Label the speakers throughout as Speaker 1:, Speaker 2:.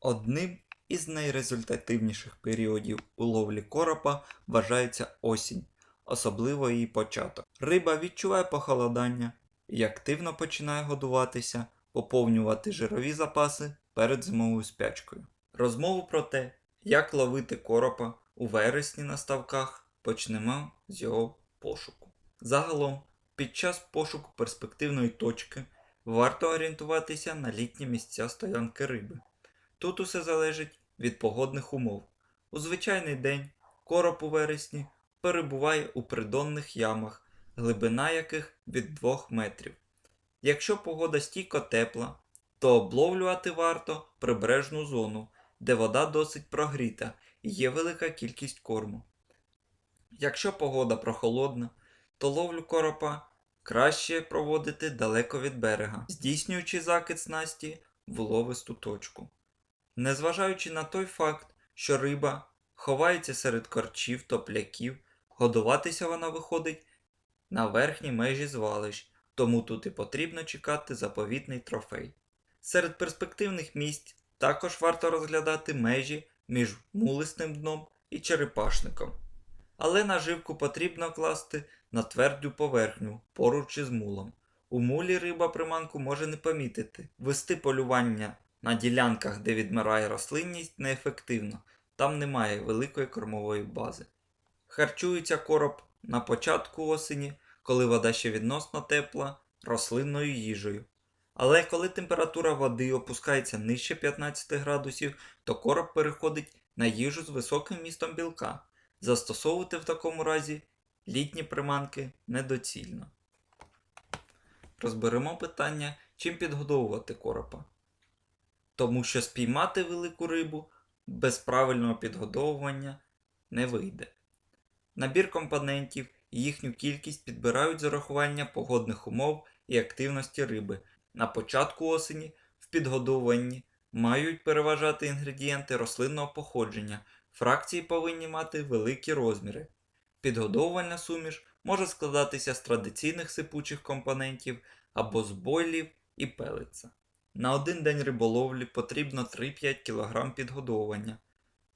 Speaker 1: Одним із найрезультативніших періодів у ловлі коропа вважається осінь, особливо її початок. Риба відчуває похолодання і активно починає годуватися, поповнювати жирові запаси перед зимовою спячкою. Розмову про те, як ловити коропа у вересні на ставках, почнемо з його пошуку. Загалом, під час пошуку перспективної точки варто орієнтуватися на літні місця стоянки риби. Тут усе залежить від погодних умов. У звичайний день короб у вересні перебуває у придонних ямах, глибина яких від 2 метрів. Якщо погода стійко тепла, то обловлювати варто прибережну зону, де вода досить прогріта і є велика кількість корму. Якщо погода прохолодна, то ловлю коропа краще проводити далеко від берега, здійснюючи закид снасті в уловисту точку. Незважаючи на той факт, що риба ховається серед корчів, топляків, годуватися вона виходить на верхній межі звалищ, тому тут і потрібно чекати заповітний трофей. Серед перспективних місць також варто розглядати межі між мулистим дном і черепашником. Але наживку потрібно класти на твердю поверхню поруч із мулом. У мулі риба приманку може не помітити. Вести полювання на ділянках, де відмирає рослинність, неефективно, там немає великої кормової бази. Харчується короб на початку осені, коли вода ще відносно тепла, рослинною їжею. Але коли температура води опускається нижче 15 градусів, то короб переходить на їжу з високим містом білка. Застосовувати в такому разі літні приманки недоцільно. Розберемо питання, чим підгодовувати коропа. Тому що спіймати велику рибу без правильного підгодовування не вийде. Набір компонентів і їхню кількість підбирають з урахування погодних умов і активності риби. На початку осені в підгодовуванні мають переважати інгредієнти рослинного походження. Фракції повинні мати великі розміри. Підгодовувальна суміш може складатися з традиційних сипучих компонентів або з бойлів і пелиця. На один день риболовлі потрібно 3-5 кг підгодовування.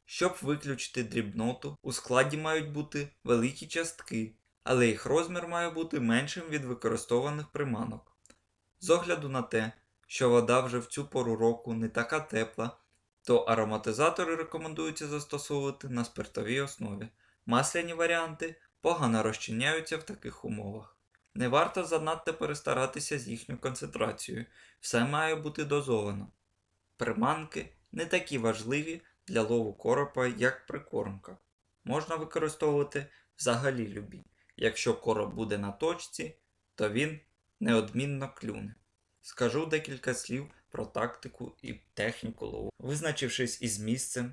Speaker 1: Щоб виключити дрібноту, у складі мають бути великі частки, але їх розмір має бути меншим від використованих приманок. З огляду на те, що вода вже в цю пору року не така тепла, то ароматизатори рекомендується застосовувати на спиртовій основі. Масляні варіанти погано розчиняються в таких умовах. Не варто занадто перестаратися з їхньою концентрацією, все має бути дозовано. Приманки не такі важливі для лову коропа, як прикормка. Можна використовувати взагалі любі. Якщо короб буде на точці, то він неодмінно клюне. Скажу декілька слів про тактику і техніку лову. Визначившись із місцем,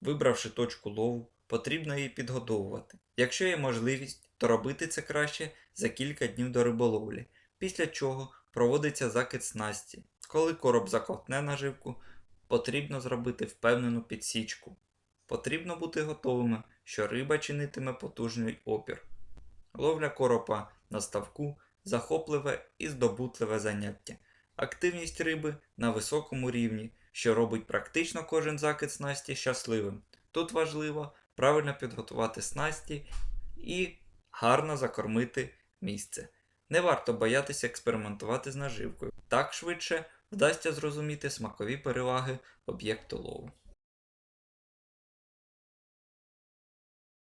Speaker 1: вибравши точку лову, потрібно її підгодовувати. Якщо є можливість, то робити це краще за кілька днів до риболовлі, після чого проводиться закид снасті. Коли короб заковтне наживку, потрібно зробити впевнену підсічку. Потрібно бути готовими, що риба чинитиме потужний опір. Ловля коропа на ставку захопливе і здобутливе заняття. Активність риби на високому рівні, що робить практично кожен закид снасті щасливим. Тут важливо правильно підготувати снасті і гарно закормити місце. Не варто боятися експериментувати з наживкою. Так швидше вдасться зрозуміти смакові переваги об'єкту лову.